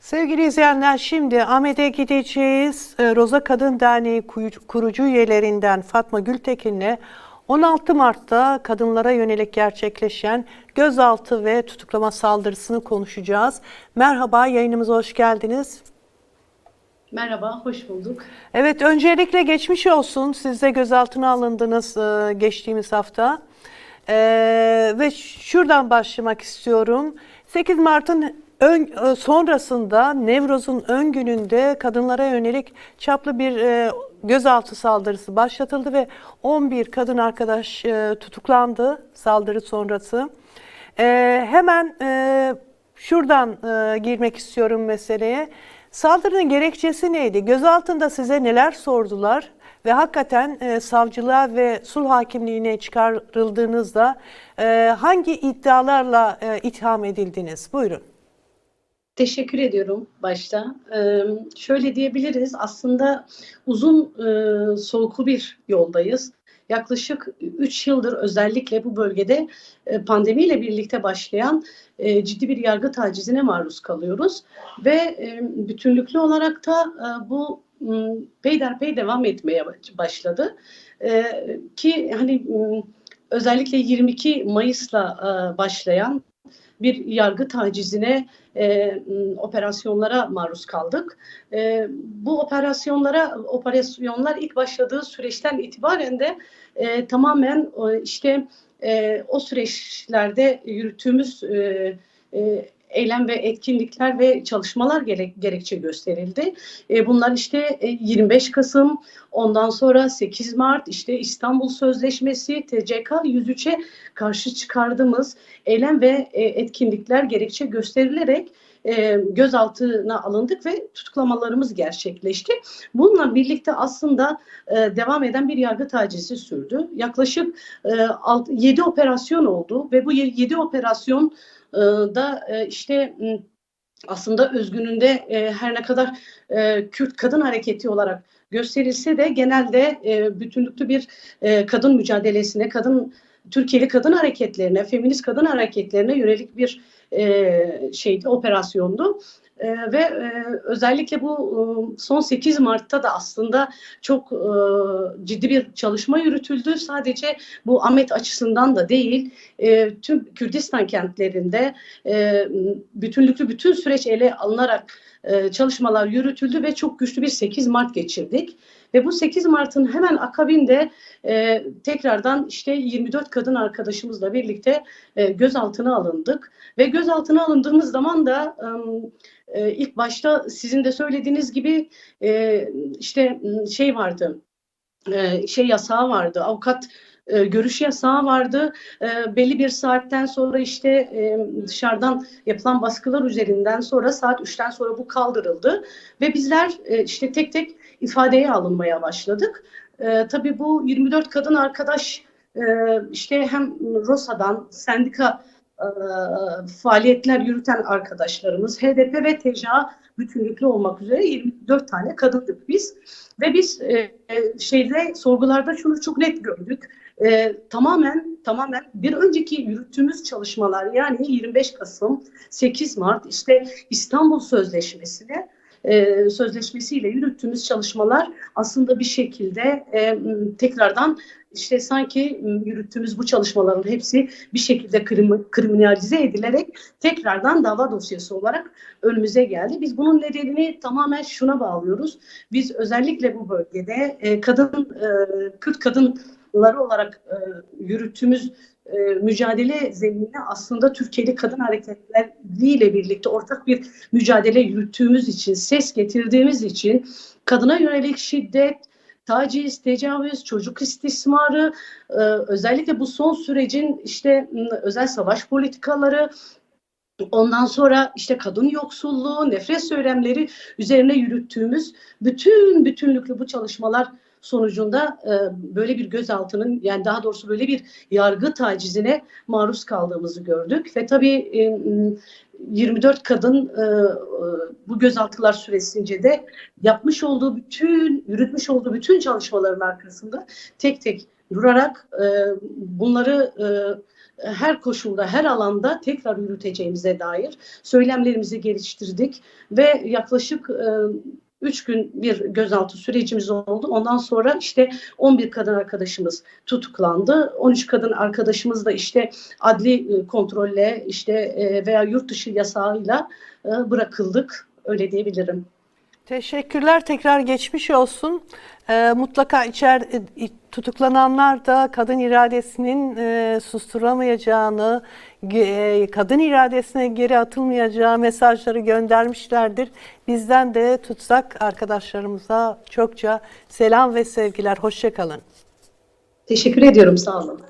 Sevgili izleyenler şimdi Ahmet'e gideceğiz. Ee, Roza Kadın Derneği kurucu üyelerinden Fatma Gültekin'le 16 Mart'ta kadınlara yönelik gerçekleşen gözaltı ve tutuklama saldırısını konuşacağız. Merhaba, yayınımıza hoş geldiniz. Merhaba, hoş bulduk. Evet, öncelikle geçmiş olsun. Siz de gözaltına alındınız e, geçtiğimiz hafta. Ee, ve şuradan başlamak istiyorum. 8 Mart'ın ön, e, sonrasında Nevroz'un ön gününde kadınlara yönelik çaplı bir e, gözaltı saldırısı başlatıldı ve 11 kadın arkadaş e, tutuklandı saldırı sonrası. Ee, hemen e, şuradan e, girmek istiyorum meseleye. Saldırının gerekçesi neydi? Gözaltında size neler sordular? Ve hakikaten e, savcılığa ve sulh hakimliğine çıkarıldığınızda e, hangi iddialarla e, itham edildiniz? Buyurun. Teşekkür ediyorum başta. Ee, şöyle diyebiliriz, aslında uzun e, soluklu bir yoldayız. Yaklaşık 3 yıldır özellikle bu bölgede e, pandemiyle birlikte başlayan e, ciddi bir yargı tacizine maruz kalıyoruz. Ve e, bütünlüklü olarak da e, bu peyderpey devam etmeye başladı. E, ki hani özellikle 22 Mayıs'la e, başlayan bir yargı tacizine, e, operasyonlara maruz kaldık. E, bu operasyonlara, operasyonlar ilk başladığı süreçten itibaren de e, tamamen e, işte e, o süreçlerde yürüttüğümüz e, e, eylem ve etkinlikler ve çalışmalar gerek, gerekçe gösterildi. E, bunlar işte e, 25 Kasım, ondan sonra 8 Mart, işte İstanbul Sözleşmesi, TCK 103'e karşı çıkardığımız eylem ve e, etkinlikler gerekçe gösterilerek e, gözaltına alındık ve tutuklamalarımız gerçekleşti. Bununla birlikte aslında e, devam eden bir yargı tacizi sürdü. Yaklaşık e, 7 operasyon oldu ve bu 7 operasyon e, da e, işte aslında özgününde e, her ne kadar e, Kürt kadın hareketi olarak gösterilse de genelde e, bütünlüklü bir e, kadın mücadelesine, kadın Türkiye'li kadın hareketlerine, feminist kadın hareketlerine yönelik bir e, şeydi, operasyondu. E, ve e, özellikle bu e, son 8 Mart'ta da aslında çok e, ciddi bir çalışma yürütüldü. Sadece bu Ahmet açısından da değil, e, tüm Kürdistan kentlerinde e, bütünlüklü bütün süreç ele alınarak e, çalışmalar yürütüldü ve çok güçlü bir 8 Mart geçirdik. Ve bu 8 Mart'ın hemen akabinde e, tekrardan işte 24 kadın arkadaşımızla birlikte e, gözaltına alındık. Ve gözaltına alındığımız zaman da e, ilk başta sizin de söylediğiniz gibi e, işte şey vardı, e, şey yasağı vardı, avukat e, görüş yasağı vardı. E, belli bir saatten sonra işte e, dışarıdan yapılan baskılar üzerinden sonra saat 3'ten sonra bu kaldırıldı ve bizler e, işte tek tek ifadeye alınmaya başladık. E, tabii bu 24 kadın arkadaş e, işte hem ROSA'dan sendika e, faaliyetler yürüten arkadaşlarımız HDP ve TCA bütünlüklü olmak üzere 24 tane kadındık biz ve biz e, şeyde sorgularda şunu çok net gördük. E, tamamen tamamen bir önceki yürüttüğümüz çalışmalar yani 25 Kasım 8 Mart işte İstanbul Sözleşmesi'ne e, sözleşmesiyle yürüttüğümüz çalışmalar aslında bir şekilde e, tekrardan işte sanki yürüttüğümüz bu çalışmaların hepsi bir şekilde krim, kriminalize edilerek tekrardan dava dosyası olarak önümüze geldi. Biz bunun nedenini tamamen şuna bağlıyoruz. Biz özellikle bu bölgede e, kadın, e, Kürt kadınları olarak e, yürüttüğümüz e, mücadele zeminine aslında Türkiye'li kadın hareketleriyle birlikte ortak bir mücadele yürüttüğümüz için, ses getirdiğimiz için kadına yönelik şiddet, taciz, tecavüz, çocuk istismarı, e, özellikle bu son sürecin işte özel savaş politikaları, Ondan sonra işte kadın yoksulluğu, nefret söylemleri üzerine yürüttüğümüz bütün bütünlüklü bu çalışmalar sonucunda e, böyle bir gözaltının yani daha doğrusu böyle bir yargı tacizine maruz kaldığımızı gördük. Ve tabii e, 24 kadın e, bu gözaltılar süresince de yapmış olduğu bütün yürütmüş olduğu bütün çalışmaların arkasında tek tek durarak e, bunları e, e, her koşulda, her alanda tekrar yürüteceğimize dair söylemlerimizi geliştirdik. Ve yaklaşık 3 gün bir gözaltı sürecimiz oldu. Ondan sonra işte 11 kadın arkadaşımız tutuklandı. 13 kadın arkadaşımız da işte adli e, kontrolle işte e, veya yurt dışı yasağıyla e, bırakıldık. Öyle diyebilirim. Teşekkürler. Tekrar geçmiş olsun. Ee, mutlaka içer e, tutuklananlar da kadın iradesinin e, susturamayacağını, e, kadın iradesine geri atılmayacağı mesajları göndermişlerdir. Bizden de tutsak arkadaşlarımıza çokça selam ve sevgiler. Hoşçakalın. Teşekkür ediyorum. Sağ olun.